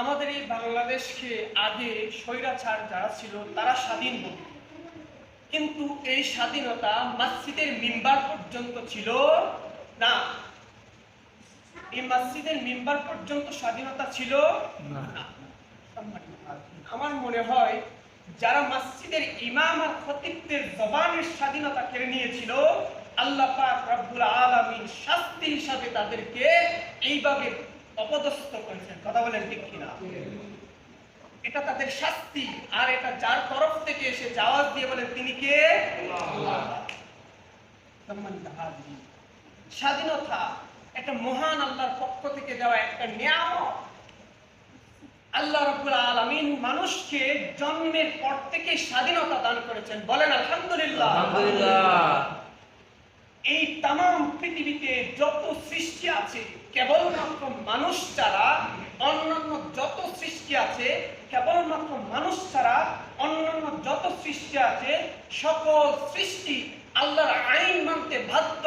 আমাদের এই বাংলাদেশকে আগে স্বৈরাচার যারা ছিল তারা স্বাধীন বলত কিন্তু এই স্বাধীনতা মসজিদের মিম্বার পর্যন্ত ছিল না। এই মসজিদের মিম্বার পর্যন্ত স্বাধীনতা ছিল না। আমার মনে হয় যারা মসজিদের ইমাম আর খতিবদের জবানের স্বাধীনতা কেড়ে নিয়েছিল আল্লাহ পাক রব্বুল আলামিন শাস্তি হিসাবে তাদেরকে এইভাবে অপদস্থ করেছেন। কথা বলেন ঠিক কিনা? এটা তাদের শাস্তি, আর এটা যার তরফ থেকে এসে জাওয়াজ দিয়ে বলেন তিনি কে? স্বাধীনতা একটা মহান আল্লাহর পক্ষ থেকে দেওয়া একটা নিয়ামত। আল্লাহ রাব্বুল আলামিন মানুষকে জন্মের পর থেকে স্বাধীনতা দান করেছেন। বলেন, আলহামদুলিল্লাহ। আলহামদুলিল্লাহ। এই তাম পৃথিবীতে যত সৃষ্টি আছে, কেবলমাত্র মানুষ ছাড়া অন্যান্য যত সৃষ্টি আছে, কেবলমাত্র মানুষ ছাড়া অন্যান্য যত সৃষ্টি আছে, সকল সৃষ্টি আল্লাহর আইন মানতে বাধ্য।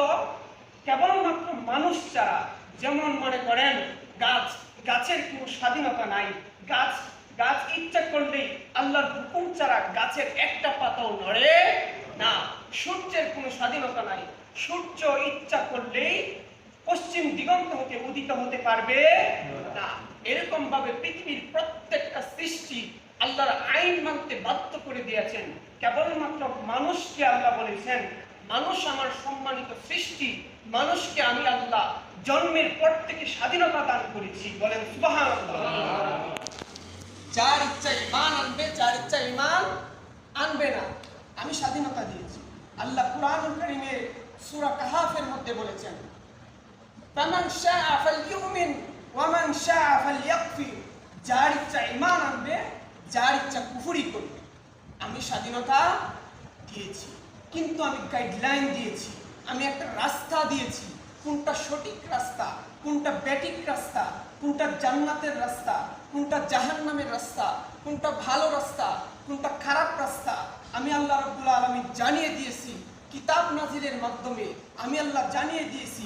কেবলমাত্র মানুষ ছাড়া, যেমন মনে করেন, গাছ, গাছের কোনো স্বাধীনতা নাই। গাছ গাছ ইচ্ছা করলেই আল্লাহর হুকুম ছাড়া গাছের একটা পাতাও নড়ে না। সূর্যের কোনো স্বাধীনতা নাই। সূর্য ইচ্ছা করলেই পশ্চিম দিগন্ত হতে উদিত হতে পারবে না। এরকম ভাবে পৃথিবীর প্রত্যেকটা সৃষ্টি আল্লাহর আইন মানতে বাধ্য করে দিয়েছেন। কেবলমাত্র মানুষকে আল্লাহ বলেছেন, মানুষ আমার সম্মানিত সৃষ্টি, মানুষকে আমি আল্লাহ জন্মের পর থেকে স্বাধীনতা দান করেছি। বলেন সুবহানাল্লাহ। যার ইচ্ছা ইমান আনবে, যার ইচ্ছা ইমান আনবে না। আমি স্বাধীনতা দিয়েছি। আল্লাহ কুরআনুল কারীমে সূরা কাহাফের মধ্যে বলেছেন, ফামান শাআ ফালইউমিন ওয়ামান শাআ ফালইয়াকফির যার ইচ্ছা ইমান আনবে, যার ইচ্ছা কুফরি করবে। আমি স্বাধীনতা দিয়েছি, কিন্তু আমি গাইডলাইন দিয়েছি, আমি একটা রাস্তা দিয়েছি। কোনটা সঠিক রাস্তা, কোনটা ব্যাটিক রাস্তা, কোনটা জান্নাতের রাস্তা, কোনটা জাহান্নামের রাস্তা, কোনটা ভালো রাস্তা, কোনটা খারাপ রাস্তা, আমি আল্লাহ রব্বুল আলমী জানিয়ে দিয়েছি কিতাব নাজিরের মাধ্যমে আমি আল্লাহ জানিয়ে দিয়েছি,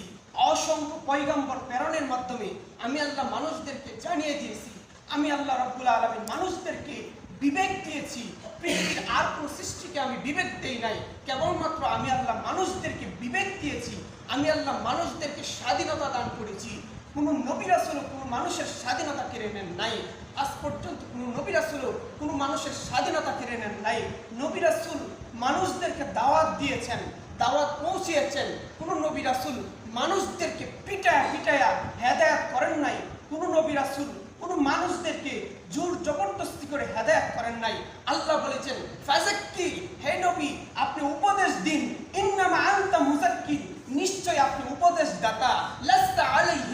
অসংখ্য পৈগম্বর প্রেরণের মাধ্যমে আমি আল্লাহ মানুষদেরকে জানিয়ে দিয়েছি, আমি আল্লাহ রব্বুল আলমী মানুষদেরকে বিবেক দিয়েছি। পৃথিবীর আর কোনো সৃষ্টিকে আমি বিবেক দেই নাই, কেবলমাত্র আমি আল্লাহ মানুষদেরকে বিবেক দিয়েছি, আমি আল্লাহ মানুষদেরকে স্বাধীনতা দান করেছি। কোনো নবী রাসুলও কোনো মানুষের স্বাধীনতা কেড়ে নেন নাই। আজ পর্যন্ত কোনো নবী রাসুলও কোনো মানুষের স্বাধীনতা কেড়ে নেন নাই। নবী রাসুল মানুষদেরকে দাওয়াত দিয়েছেন, দাওয়াত পৌঁছিয়েছেন। কোন নবী রাসুল মানুষদেরকে পিটায়া পিটায়া হেদায়াত করেন নাই। কোন নবী রাসুল, কোন মানুষদেরকে জোর জবরদস্তি করে হেদায়াত করেন নাই। আল্লাহ বলেছেন ফাজাক্কি হে নবী, আপনি উপদেশ দিন। ইন্নামা আনতা মুজাক্কির নিশ্চয় আপনি উপদেশ দাতা লাস্তা আলাইহিম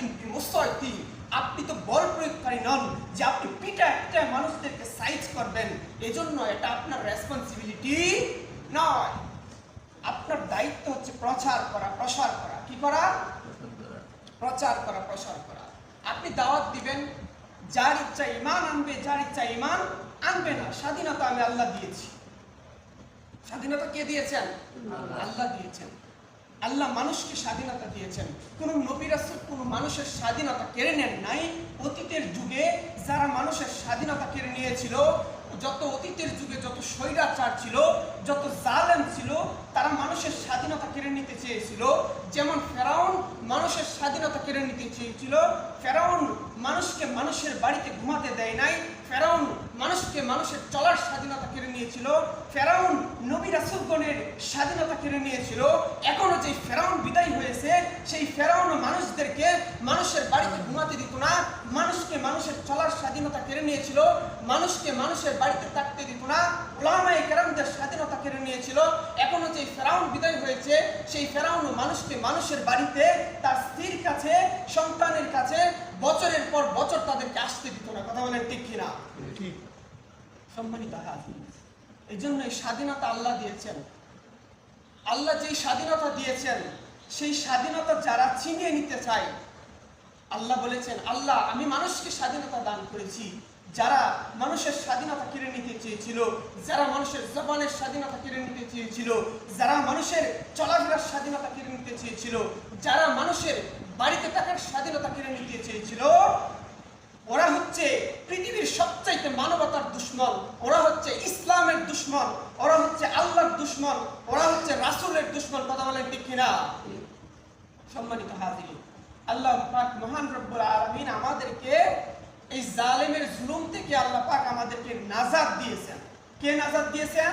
বিমুসাইতি আপনি তো বল প্রয়োগকারী নন যে আপনি পিটা পিটা মানুষদেরকে সাইজ করবেন। এজন্য এটা আপনার রেসপন্সিবিলিটি নয়। আপনার দায়িত্ব হচ্ছে প্রচার করা, প্রসার করা। কি করা? প্রচার করা, প্রসার করা। আপনি দাওয়াত দিবেন, যার ইচ্ছা ইমান আনবে, যার ইচ্ছা ইমান আনবে না। স্বাধীনতা আমি আল্লাহ দিয়েছি। স্বাধীনতা কে দিয়েছেন? আল্লাহ দিয়েছেন। আল্লাহ মানুষকে স্বাধীনতা দিয়েছেন। কোন নবিরাসুল কোন মানুষের স্বাধীনতা কেড়ে নেন নাই। অতীতের যুগে যারা মানুষের স্বাধীনতা কেড়ে নিয়েছিল, যত অতীতের যুগে যত স্বৈরাচার ছিল, যত জালেম ছিল, তারা মানুষের স্বাধীনতা কেড়ে নিতে চেয়েছিল। যেমন ফেরাউন মানুষের স্বাধীনতা কেড়ে নিতে চেয়েছিল। ফেরাউন মানুষকে মানুষের বাড়িতে ঘুমাতে দেয় নাই। ফেরাউন মানুষকে মানুষের চলার স্বাধীনতা কেড়ে নিয়েছিল, ফেরাউন নবী রাসুলগণের স্বাধীনতা কেড়ে নিয়েছিল। এখনও যে ফেরাউন বিদায় হয়েছে, সেই ফেরাউন মানুষদেরকে মানুষের বাড়িতে ঘুমাতে দিত না মানুষকে মানুষের চলার স্বাধীনতা কেড়ে নিয়েছিল মানুষকে মানুষের বাড়িতে থাকতে দিত না ওলামাই কেরামদের স্বাধীনতা কেড়ে নিয়েছিল। এখনও যে ফেরাউন বিদায় হয়েছে সেই ফেরাউন মানুষকে মানুষের বাড়িতে তার স্ত্রীর কাছে সন্তানের কাছে বছরের পর বছর তাদেরকে আসতে দিত না। কথা বলেন ঠিক কিনা? ঠিক। সম্মানিত হাজির এই জন্য এই স্বাধীনতা আল্লাহ দিয়েছেন। আল্লাহ যেই স্বাধীনতা দিয়েছেন সেই স্বাধীনতা যারা ছিনিয়ে নিতে চায়, আল্লাহ বলেছেন, আল্লাহ, আমি মানুষকে স্বাধীনতা দান করেছি। যারা মানুষের স্বাধীনতা কিনে নিতে চেয়েছিল, যারা মানুষের জবানের স্বাধীনতা কিনে নিতে চেয়েছিল, যারা মানুষের চলাফেরার স্বাধীনতা কিনে নিতে চেয়েছিল, যারা মানুষের বাড়িতে থাকার স্বাধীনতা কিনে নিতে চেয়েছিল ওরা হচ্ছে পৃথিবীর সবচাইতে মানবতার দুশ্মন, ওরা হচ্ছে ইসলামের দুশ্মন, ওরা হচ্ছে আল্লাহর দুশ্মন, ওরা হচ্ছে রাসূলের দুশ্মন, কথা বলেন ঠিক কিনা? সম্মানিত হাজির আল্লাহ পাক মহান রব্বুল আলামিন আমাদেরকে এই জালেমের জুলুম থেকে আল্লাহ পাক আমাদেরকে নাজাদ দিয়েছেন। কে নাজাদ দিয়েছেন?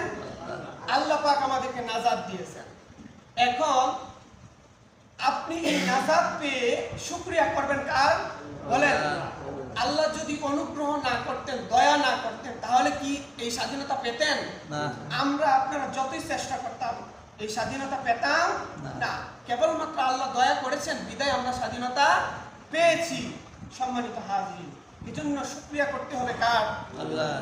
আল্লাহ পাক আমাদেরকে নাজাদ দিয়েছেন। এখন আপনি এই নাজাত পেয়ে শুকরিয়া করবেন কার? বলেন। আল্লাহ যদি অনুগ্রহ না করতেন দয়া না করতেন তাহলে কি এই স্বাধীনতা পেতেন? আমরা আপনারা যতই চেষ্টা করতাম এই স্বাধীনতা পেতাম না। কেবলমাত্র আল্লাহ দয়া করেছেন বিদায় আমরা স্বাধীনতা পেয়েছি। সম্মানিত হাজির এই জন্য শুক্রিয়া করতে হবে কার? আল্লাহ।